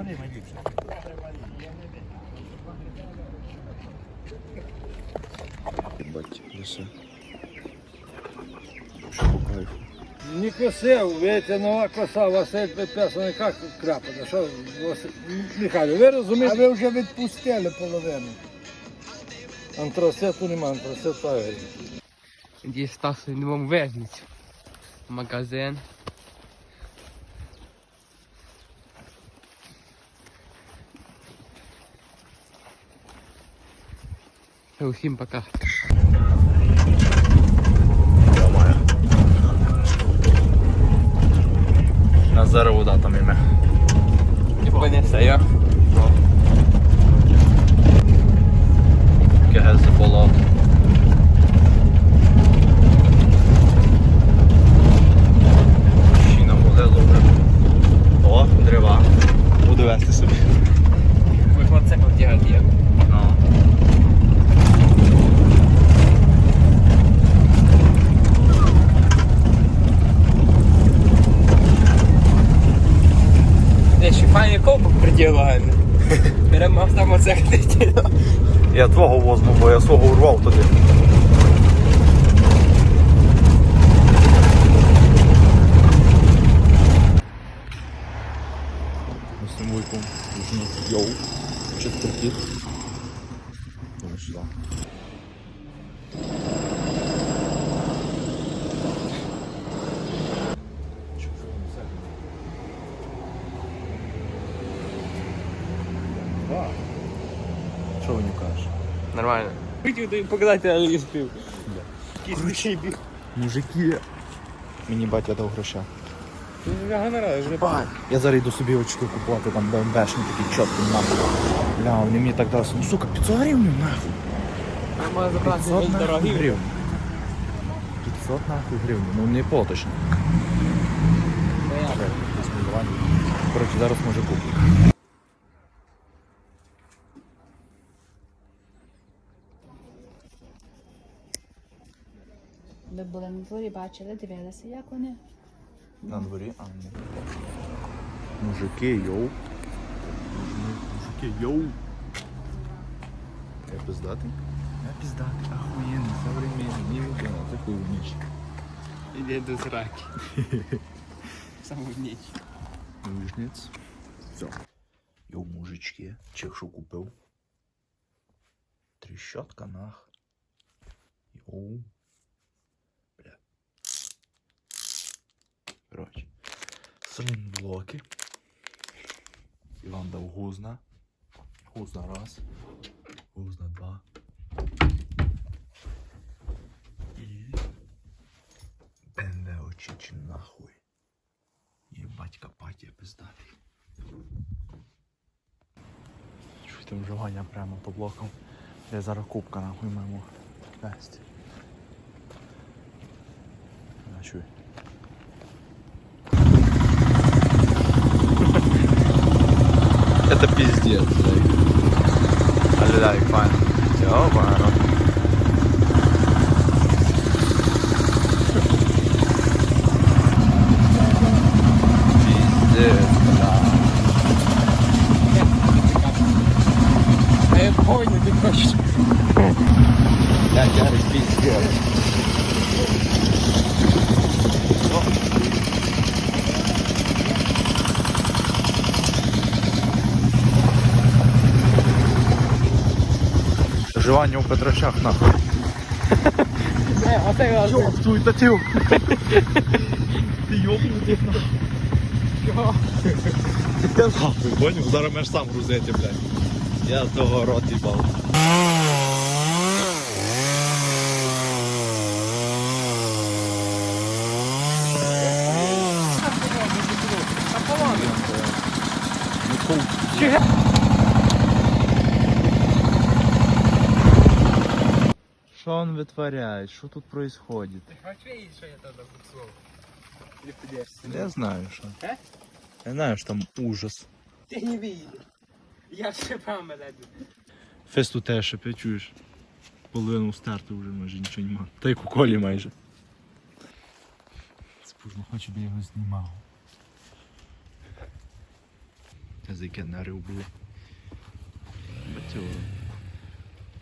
гори найліпше. Бать, лише. По кайфу. Не косив, видите, нова коса, Василь підписаний, як крапати, що, Михайло, ви А розумієте? ви вже відпустили половину. Антрациту нема, антрацит так. Дістався в новому вежницю. Магазин. Усім пока. На зараз вода там іме. І понесе я. Яке це болото. Щіна буде добре. О, дерева. Буду вести собі. Ви оце вдягати як. Ну. Ще файний ковпак. Беремо там оце ходити. Я твого возьму, бо я свого урвав туди. Ось вуйку візьму йоу, четвертіт. Давай сюди. Що ви не кажеш? Нормально. Хотів тобі показати, але не спів. Якийсь. Мужики. Мені батя дав гроша. Я гонораю, вже Я зараз йду собі очки купувати, там БМВшні такі чіткі нахуй. Бля, вони мені так дали, ну сука, 500 гривень нахуй. Можна забрати 500 нахуй гривень. 500 нахуй гривень, ну не поточно. Коротше, зараз може куплю. Ви були на дворі, бачили, дивилися, як вони. На дворі, а не. Мужики, йоу. Мужики, йоу. Я пиздатий? Я пиздатий, охуєнний, современний, не виконав, такий ніч. Іди до зраки. Саму ніч. Ножниць. Все. Йоу, мужички, чех що купив. Трещотка нах. Йоу. Короче. Блоки. Іван дав гузна. Гузна раз. Гузна два. І... БМВ очичі нахуй. Єбать копать, я пиздатий. Чуй там вживання прямо по блокам. Я зараз кубка нахуй маємо вести. Чуй. Это пиздец, блядь. Аллилуйя, файн. Ёбано. Пиздец, бля. А я понял, ти хочеш. Я говорю, пиздец. Жування у Петрощах нахуй. Ёб твою татю. Ти йопнутий нахуй. Я нахуй, поняв? Зараз мене ж сам грузити, блядь. Я того рот їбав. Що він витворяє? Що тут происходит? Ти хочеш видіти, що я тоді буксував? Или? Я знаю, що. Е? Я знаю, що там ужас. Ти не видиш. Я шипами ледве. Фест у тебе шипе, чуєш? Половину старту вже майже нічого нема. Та й у колі майже. Спужно хочу, би я його знімав. Язики нарив були. Бачив.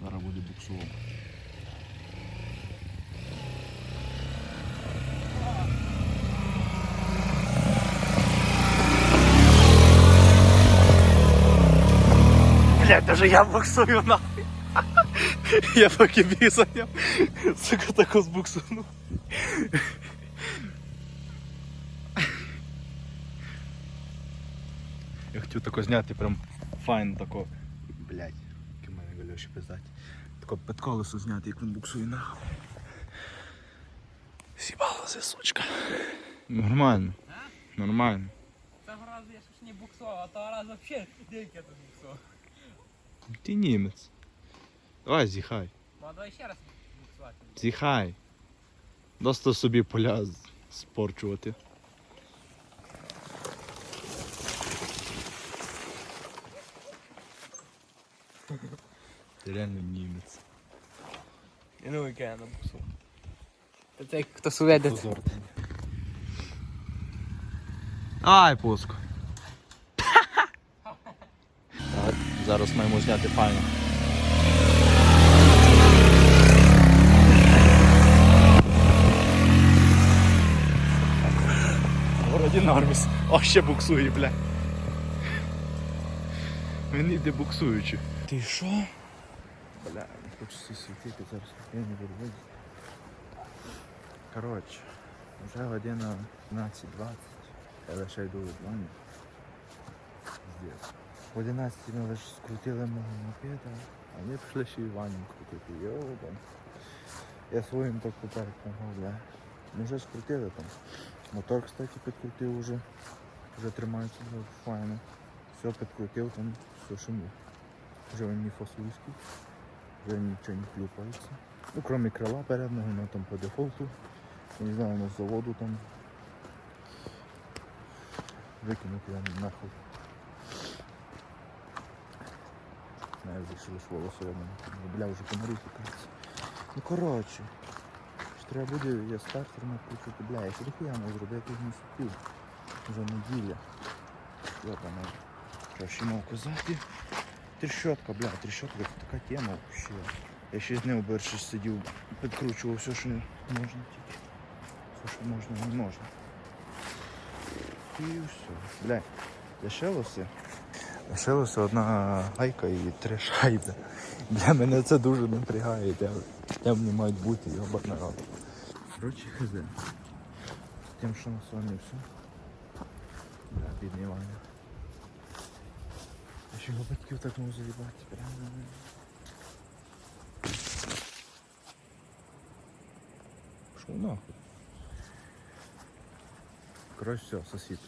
Зараз буде буксував. Даже я буксую нахуй. Я поки біг. Сука, тако збуксунув. Я хотів тако зняти прям файн тако. Блять, які в мене гальоші пиздать. Тако під колесо зняти, як він буксує нахуй. Сібалася, сучка. Нормально. Нормально. Цього разу я ж не буксував, а того разу взагалі деякі тут буксував. Ти німець. Давай зіхай. Ну а давай ще раз буксувати. Зіхай. Доста собі поля спорчувати. Ти реально німець. І ну яке я на буксу. Це як хтось уведе. Ай, пуск. Зараз маємо зняти файно. Вроді норміс. О, ще буксує, бля. Він іде буксуючи. Ти що? Бля, не хочу світити зараз. Я не буду. Коротше, вже година 15-20. Я лише йду від ванни. Здесь. В 11 ми лише скрутили мого мопеда, а ми пішли ще і ванну крутити. Йобан. Я своїм так поперек помогав. Ми вже скрутили там. Мотор, кстати, підкрутив уже. Вже тримається файно. Все підкрутив там, все шумів. Вже він не фасуйський. Вже нічого не хлюпається. Ну, кроме крила переднього, ну там по дефолту. Я не знаю, на заводу там викинути я нахуй. Не вирішили, що волосся одно. Бля, вже помарити кажеться. Ну коротше. Треба буде, я стартер накручувати. Бля, я ще дохуя можу зробити, я не супів. Вже неділя. Йота може. Що, ще мав казати? Трещотка, бля, трещотка це така тема вообще. Я ще з ним перше сидів, підкручував все, що можна тільки. Все, що можна, не можна. І все. Бля, лишилося. Лишилося одна гайка і три шайби. Для мене це дуже напрягає. Вони мають бути, його народ. Коротше, хз. Тим, що на сонні все. Бля, бідний Ваня. Я ще його батьків так можу заїбати. Прямо. Пішов нахуй. Коротше, все, сосід.